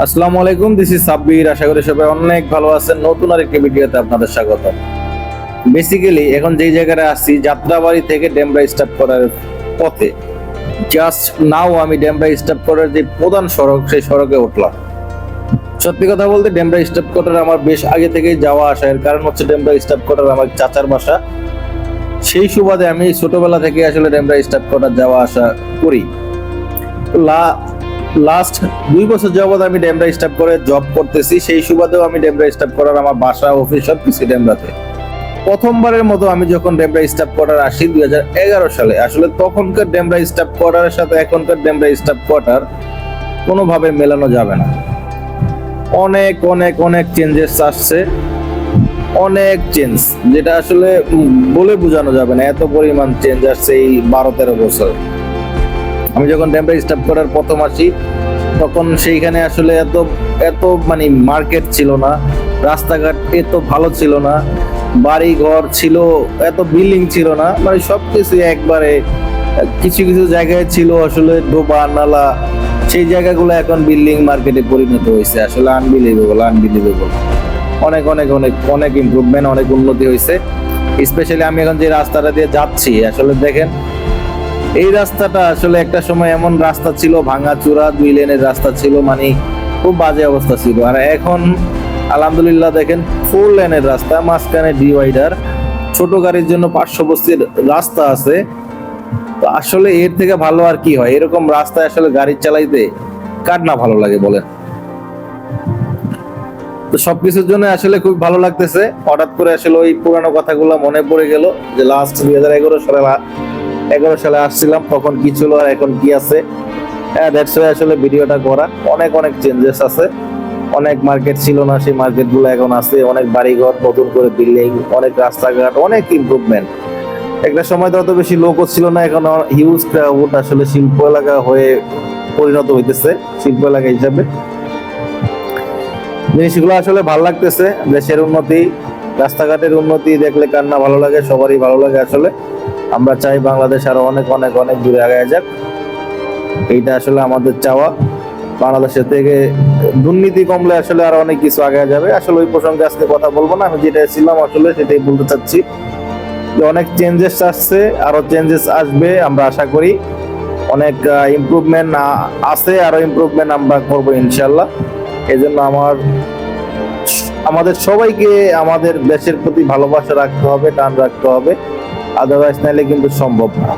আসসালামু আলাইকুম this is Sabbir. আশা করি সবাই অনেক ভালো আছেন। নতুন আরেকটি ভিডিওতে আপনাদের স্বাগত বেসিক্যালি এখন যেই জায়গায় আসছি, যাত্রাবাড়ি থেকে ডেমরা স্টাপ করার পথে। জাস্ট নাও আমি ডেমরা স্টাপ করার যে প্রধান সড়ক, সেই সড়কে উঠলাম। সত্যি কথা বলতে, ডেমরা স্টাপ করার আমার বেশ আগে থেকেই যাওয়া আসা। এর কারণ হচ্ছে ডেমরা স্টাপ করার আমার চাচার বাসা। সেই সুবাদে আমি ছোটবেলা থেকে আসলে ডেমরা স্টাপ করার যাওয়া আসা করি। লা লাস্ট দুই বছর যাবৎ আমি ডেমরা স্টাফ করে জব করতেছি। সেই সুবাদেও আমি ডেমরা স্টাফ করার আমার বাসা অফিস সব কিছু ডেমরাতে। প্রথমবারের মতো আমি যখন ডেমরা স্টাফ করার আসি দুই হাজার এগারো সালে, আসলে তখনকার ডেমরা স্টাফ করার সাথে এখনকার ডেমরা স্টাফ করার কোনোভাবে মেলানো যাবে না। অনেক অনেক অনেক চেঞ্জেস আসছে। অনেক চেঞ্জ যেটা আসলে বলে বোঝানো যাবে না। এত পরিমাণ চেঞ্জ আসছে এই বারো তেরো বছর। আমি যখন ড্যামটা স্টার্ট করার প্রথম আসি, তখন সেইখানে আসলে এত এত মানে মার্কেট ছিল না, রাস্তাঘাট এত ভালো ছিল না বাড়ি ঘর ছিল, এত বিল্ডিং ছিল না মানে সব কিছু একবারে কিছু কিছু জায়গায় ছিল আসলে ডোবা, নালা, সেই জায়গাগুলো এখন বিল্ডিং মার্কেটে পরিণত হয়েছে, আসলে আনবিলিভেবল আনবিলিভেবল অনেক অনেক অনেক অনেক ইম্প্রুভমেন্ট অনেক উন্নতি হয়েছে। স্পেশালি আমি এখন যে রাস্তাটা দিয়ে যাচ্ছি, আসলে দেখেন এই রাস্তাটা আসলে একটা সময় এমন রাস্তা ছিল, ভাঙা চূড়া, দুই লেনের রাস্তা ছিল মানে খুব বাজে অবস্থা ছিল। আর এখন আলহামদুলিল্লাহ দেখেন ফোর লেনের রাস্তা, মাঝখানে ডিভাইডার, ছোট গাড়ির জন্য পাঁচশো বস্তির রাস্তা আছে। তো আসলে এর থেকে ভালো আর কি হয়? এরকম রাস্তায় আসলে গাড়ি চালাইতে কার না ভালো লাগে বলেন? তো সবকিছুর জন্য আসলে খুব ভালো লাগতেছে। হঠাৎ করে আসলে ওই পুরানো কথাগুলো মনে পড়ে গেল যে লাস্ট দুই হাজার এগারো সালে এগারো সালে আসছিলাম, তখন কি ছিল আর এখন কি আছে? হ্যাঁ দ্যাটস আসলে ভিডিওটা করা। অনেক অনেক চেঞ্জেস আছে। অনেক মার্কেট ছিল না, সেই মার্কেটগুলো এখন আছে। অনেক বাড়িঘর, নতুন করে বিল্ডিং অনেক রাস্তাঘাট, অনেক ইমপ্রুভমেন্ট একটা সময় তো অত বেশি লোকও ছিল না, এখন হিউজ ক্রাউড আসলে শিল্প এলাকা হয়ে পরিণত হইতেছে, শিল্প এলাকা হিসাবে। জিনিসগুলো আসলে ভালো লাগতেছে, দেশের উন্নতি, রাস্তাঘাটের উন্নতি, দেখলে কার না ভালো লাগে, সবারই ভালো লাগে আসলে। আমরা চাই বাংলাদেশ আরও অনেক অনেক অনেক দূরে আগায় যাক। এইটা আসলে আমাদের চাওয়া। বাংলাদেশের থেকে দুর্নীতি কমলে আসলে আরও অনেক কিছু আগে যাবে। আসলে ওই প্রসঙ্গে আজকে কথা বলব না। আমি যেটা ছিলাম আসলে সেটাই বলতে চাচ্ছি যে অনেক চেঞ্জেস আসছে, আরও চেঞ্জেস আসবে, আমরা আশা করি। অনেক ইমপ্রুভমেন্ট আছে, আরও ইমপ্রুভমেন্ট আমরা করব ইনশাল্লাহ এই জন্য আমার, আমাদের সবাইকে আমাদের দেশের প্রতি ভালোবাসা রাখতে হবে, টান রাখতে হবে। আদারওয়াইজ নাইলে কিন্তু সম্ভব না।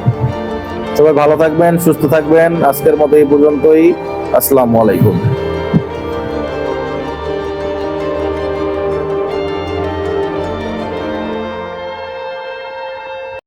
সবাই ভালো থাকবেন, সুস্থ থাকবেন। আজকের মতো এই পর্যন্তই। আসসালামু আলাইকুম।